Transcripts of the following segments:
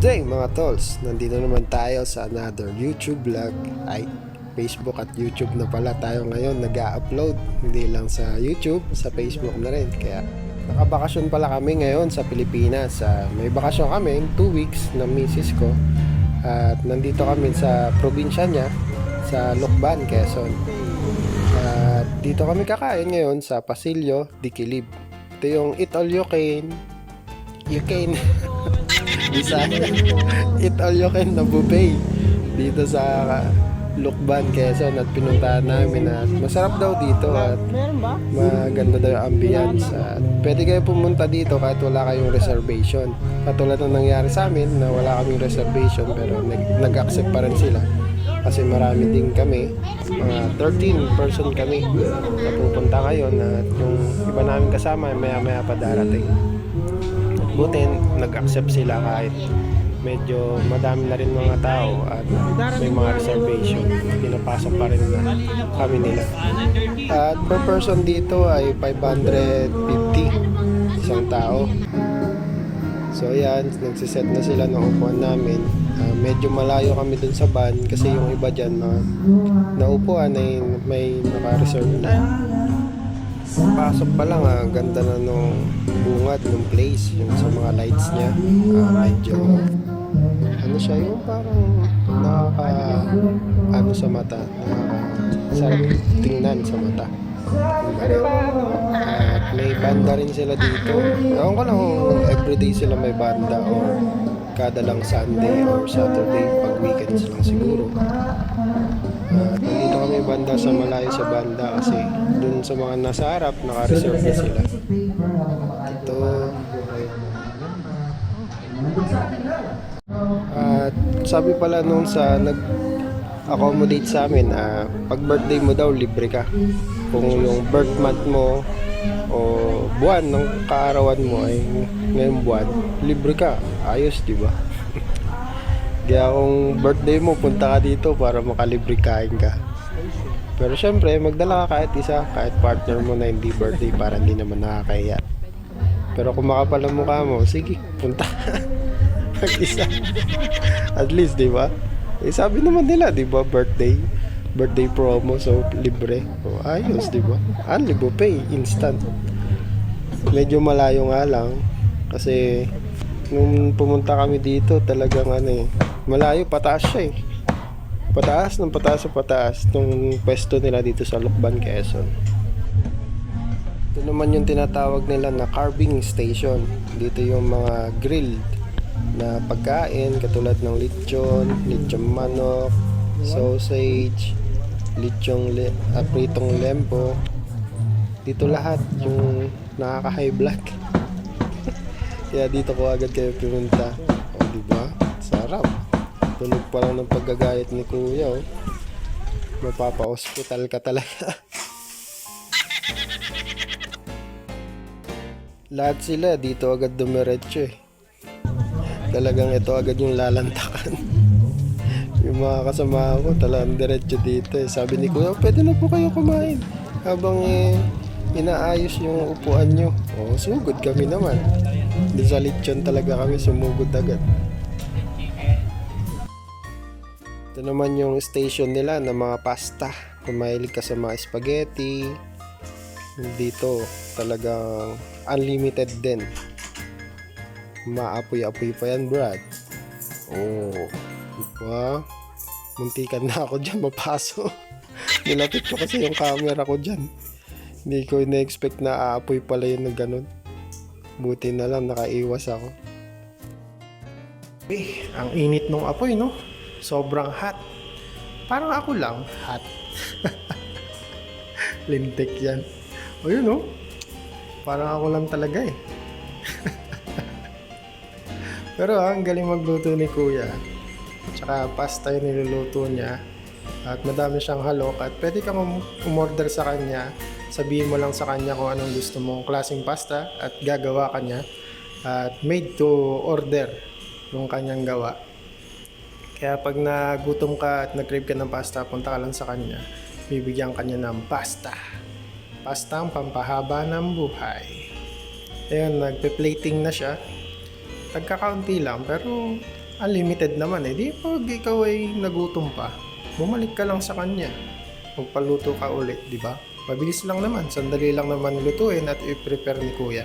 Day mga tolls! Nandito naman tayo sa another YouTube vlog. Ay, Facebook at YouTube na pala tayo ngayon nag upload Hindi lang sa YouTube, sa Facebook na rin. Kaya nakabakasyon pala kami ngayon sa Pilipinas. Ah, may bakasyon kami, 2 weeks ng misis ko. At nandito kami sa probinsya niya, sa Lucban, Quezon. At dito kami kakain ngayon sa Pasilyo, Dikilib. Ito yung Eat All You Can. You Can. Bisaya. Eat all you can na buffet dito sa Lukban, Quezon at pinuntahan namin at masarap daw dito at maganda daw yung ambience at pwede kayo pumunta dito kahit wala kayong reservation katulad ng nangyari sa amin na wala kaming reservation pero nag- nag-accept pa rin sila kasi marami din kami mga 13 person kami na pupunta ngayon at yung iba namin kasama maya maya pa darating buti nag-accept sila kahit medyo madami na rin mga tao at may mga reservation. Pinapasok pa rin na kami nila. At per person dito ay 550 isang tao. So ayan nagsiset na sila ng upuan namin. Ah, medyo malayo kami dun sa van kasi yung iba dyan na naupuan ay may naka-reserve na Pasok pa lang ah, ganda na nung bungad nung place, yung sa mga lights niya. Ah, medyo ano siya yung parang nakaka ano sa mata, nakaka tingnan sa mata. Ganun. At may banda rin sila dito. Ewan ko lang kung everyday sila may banda or kada lang Sunday or Saturday pag weekends lang siguro. Kami banda sa malayo sa banda kasi dun sa mga nasa harap naka-reserve na sila. Ito. At sabi pala nung sa nag accommodate sa amin, ah, pag birthday mo daw libre ka. Kung yung birth month mo o buwan ng kaarawan mo ay ngayong buwan, libre ka. Ayos, di ba? Kaya kung birthday mo, punta ka dito para makalibre kain ka. Pero syempre, magdala ka kahit isa, kahit partner mo na hindi birthday para hindi naman nakakahiya. Pero kung makapal ang mukha mo, sige, punta. Mag-isa. At least, di ba? Eh, sabi naman nila, di ba, birthday. Birthday promo, so libre. O, ayos, di ba? Unli buffet, instant. Medyo malayo nga lang. Kasi, nung pumunta kami dito, talagang ano eh, malayo, pataas siya eh. Pataas ng pataas sa pataas nung pwesto nila dito sa Lukban, Quezon. Ito naman yung tinatawag nila na carving station. Dito yung mga grilled na pagkain katulad ng lechon, lechon manok, sausage, lechong le, ah, pritong lempo. Dito lahat yung nakaka-high blood. Kaya dito ko agad kayo pumunta. O, di ba? Sarap. Tunog pa lang ng paggagayat ni Kuya, oh. Mapapa-hospital ka talaga. Lahat sila dito agad dumiretso eh. Talagang ito agad yung lalantakan. yung mga kasama ko talagang diretso dito eh. Sabi ni Kuya, pwede na po kayo kumain. Habang eh, inaayos yung upuan nyo. Oo, sugod kami naman. Doon talaga kami sumugod agad. Ito naman yung station nila ng mga pasta. Kung mahilig ka sa mga spaghetti, dito talagang unlimited din. Maapoy-apoy pa yan, Brad. Oh, diba? Muntikan na ako dyan mapasok. Nilapit ko kasi yung camera ko dyan. Hindi ko na-expect na aapoy pala yun ng ganun. Buti na lang nakaiwas ako. Eh, ang init nung apoy, no? Sobrang hot. Parang ako lang, hot. Lintik yan. O yun, no? Parang ako lang talaga eh. Pero ah, ang galing magluto ni Kuya. Tsaka pasta yung niluluto niya. At madami siyang halok. At pwede kang um- umorder sa kanya. Sabihin mo lang sa kanya kung anong gusto mong klaseng pasta. At gagawa ka niya. At made to order yung kanyang gawa. Kaya pag nagutom ka at nag-crave ka ng pasta, punta ka lang sa kanya. Bibigyan kanya ng pasta. Pasta ang pampahaba ng buhay. Ayun, nagpe-plating na siya. Nagkakaunti lang, pero unlimited naman eh. Di pag ikaw ay nagutom pa, bumalik ka lang sa kanya. Magpaluto ka ulit, di ba? Mabilis lang naman, sandali lang naman lutuin at i-prepare ni kuya.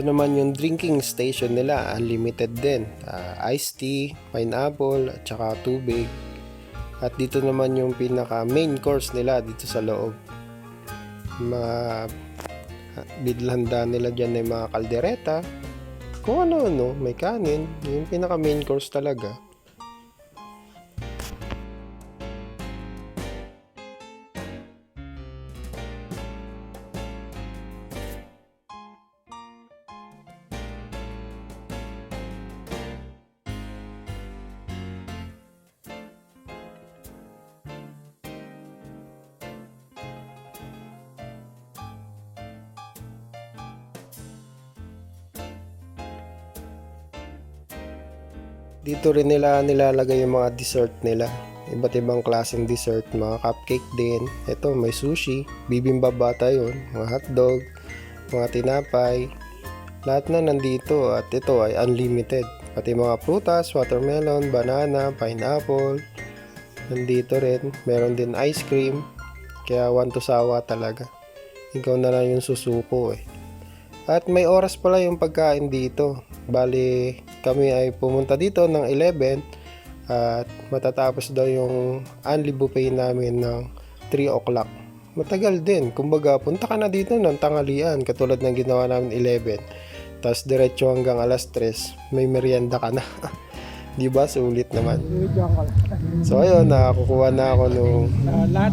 Ito naman yung drinking station nila, unlimited din. Ah, iced tea, pineapple, at saka tubig. At dito naman yung pinaka main course nila dito sa loob. Mga bidlanda nila dyan ay mga kaldereta. Kung ano-ano, may kanin. Yung pinaka main course talaga. Dito rin nila nilalagay yung mga dessert nila. Iba't ibang klaseng dessert, mga cupcake din. Ito, may sushi, bibimbap bata yun, mga hotdog, mga tinapay. Lahat na nandito at ito ay unlimited. Pati mga prutas, watermelon, banana, pineapple. Nandito rin. Meron din ice cream. Kaya one to sawa talaga. Ikaw na lang yung susuko eh. At may oras pala yung pagkain dito. Bali, kami ay pumunta dito ng 11 at matatapos daw yung unli buffet namin ng 3 o'clock. Matagal din. Kumbaga, punta ka na dito ng tanghalian katulad ng ginawa namin 11. Tapos diretso hanggang alas 3, may merienda ka na. Di ba? Sulit naman. So ayun, nakakukuha na ako ah.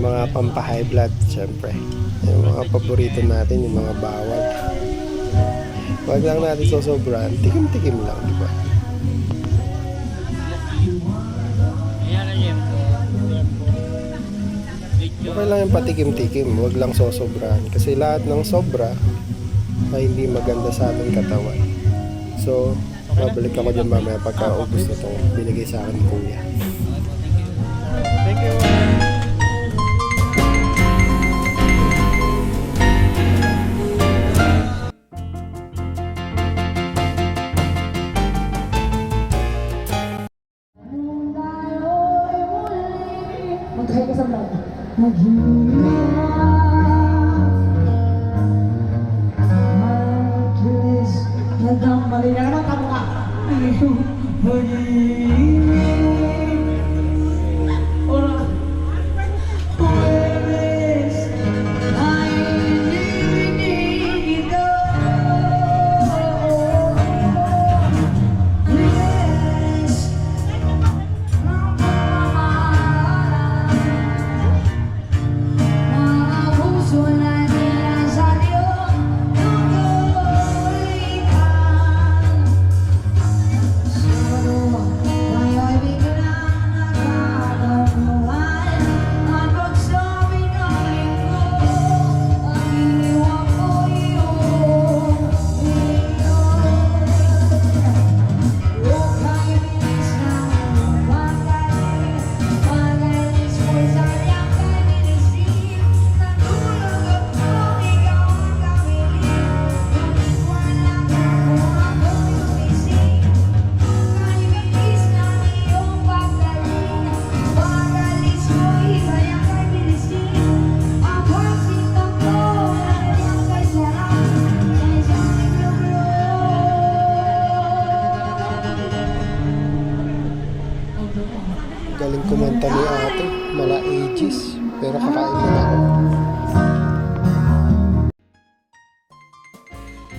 mga pampa-high blood, syempre. Yung mga paborito natin, yung mga bawal. Wag lang natin sosobran, tikim-tikim lang, di ba? Okay lang yung patikim-tikim, wag lang sosobran. Kasi lahat ng sobra ay hindi maganda sa ating katawan. So, babalik ako dyan mamaya pagka ubus na itong binigay sa akin ni Kuya. Thank you. Magkahay ka sa vlog. Naghihiwa. Makilis. Nagkamali na naman ka mukha.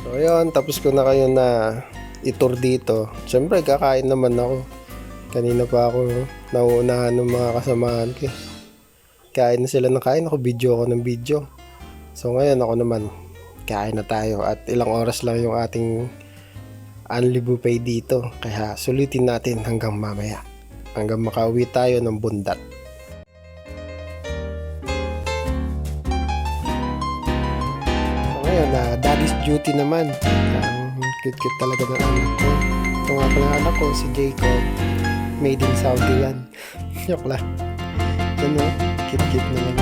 So ayun, tapos ko na kayo na itur dito. Siyempre, kakain naman ako. Kanina pa ako nauunahan ng mga kasamahan ko. Kain na sila ng kain, ako video ako ng video. So ngayon ako naman, kain na tayo at ilang oras lang yung ating unli buffet dito. Kaya sulitin natin hanggang mamaya. Hanggang makauwi tayo ng bundat. Na daddy's duty naman. Ang cute-cute talaga ng anak ko. Ito nga pala anak ko, si Jacob. Made in Saudi yan. Joke lang. Yan o, cute-cute naman.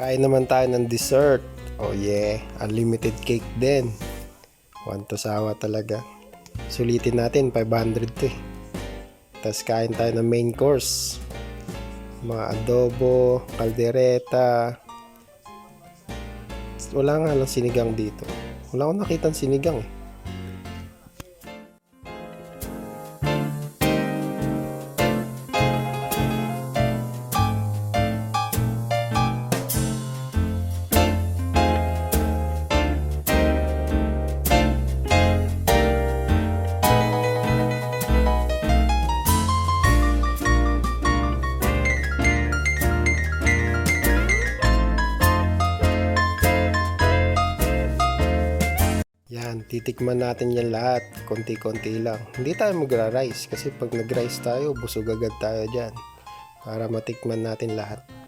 Kain naman tayo ng dessert. Oh yeah, unlimited cake din. One to sawa talaga. Sulitin natin, 500 to eh. Tapos kain tayo ng main course. Mga adobo, kaldereta. Wala nga lang sinigang dito. Wala akong nakitang sinigang eh. Titikman natin yan lahat. Konti-konti lang. Hindi tayo magra-rice kasi pag nag-rice tayo, busog agad tayo dyan. Para matikman natin lahat.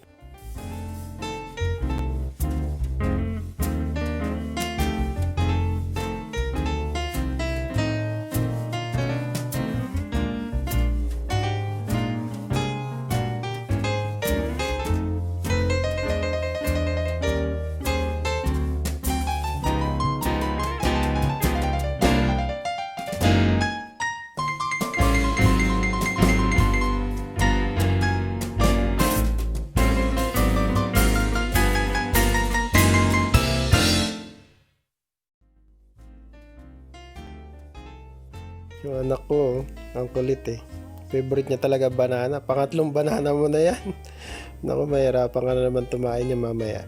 Yung anak ko, ang kulit eh. Favorite niya talaga banana. Pangatlong banana mo na yan. Naku, mahirapan ka na naman tumain niya mamaya.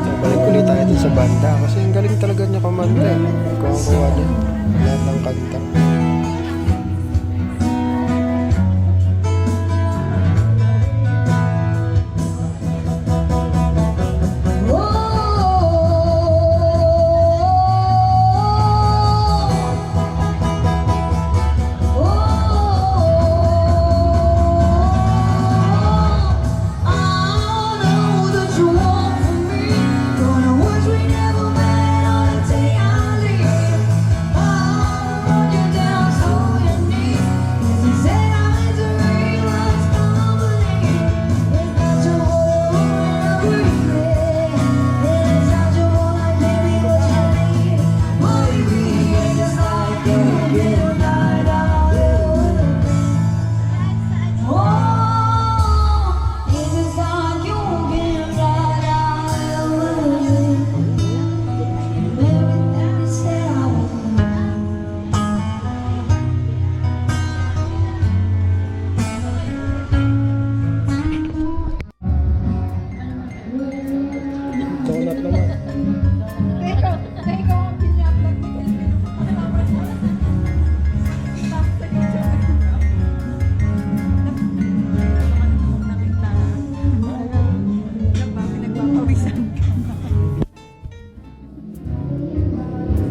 So, balik ulit tayo sa banda. Kasi ang galing talaga niya kumanta eh. Kuha-kuha niya. Lahat ng kanta.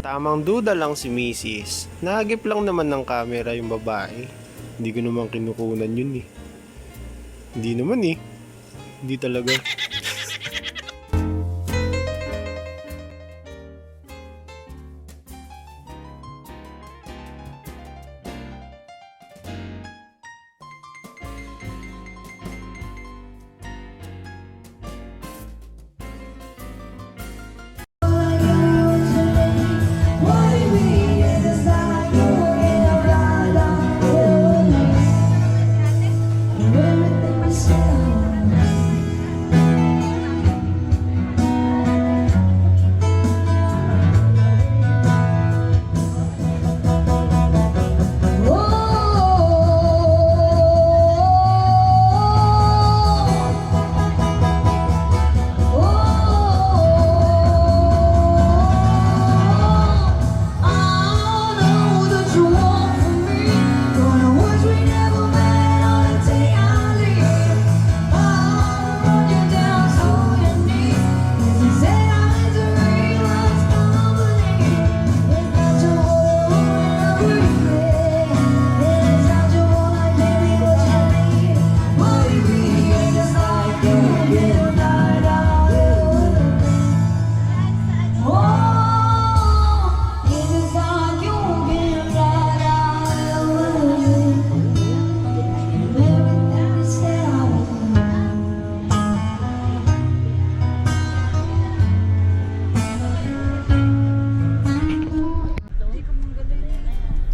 Tamang duda lang si Mrs. Nagip lang naman ng camera yung babae. Hindi ko naman kinukunan yun eh. Hindi naman eh. Hindi talaga.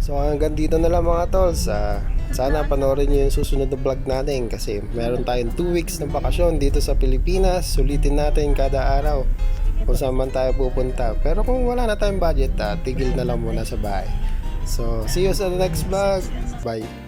So hanggang dito na lang mga tolls. Ah, sana panoorin nyo yung susunod na vlog natin kasi meron tayong 2 weeks ng bakasyon dito sa Pilipinas. Sulitin natin kada araw kung saan man tayo pupunta. Pero kung wala na tayong budget, ah, tigil na lang muna sa bahay. So, see you sa next vlog. Bye.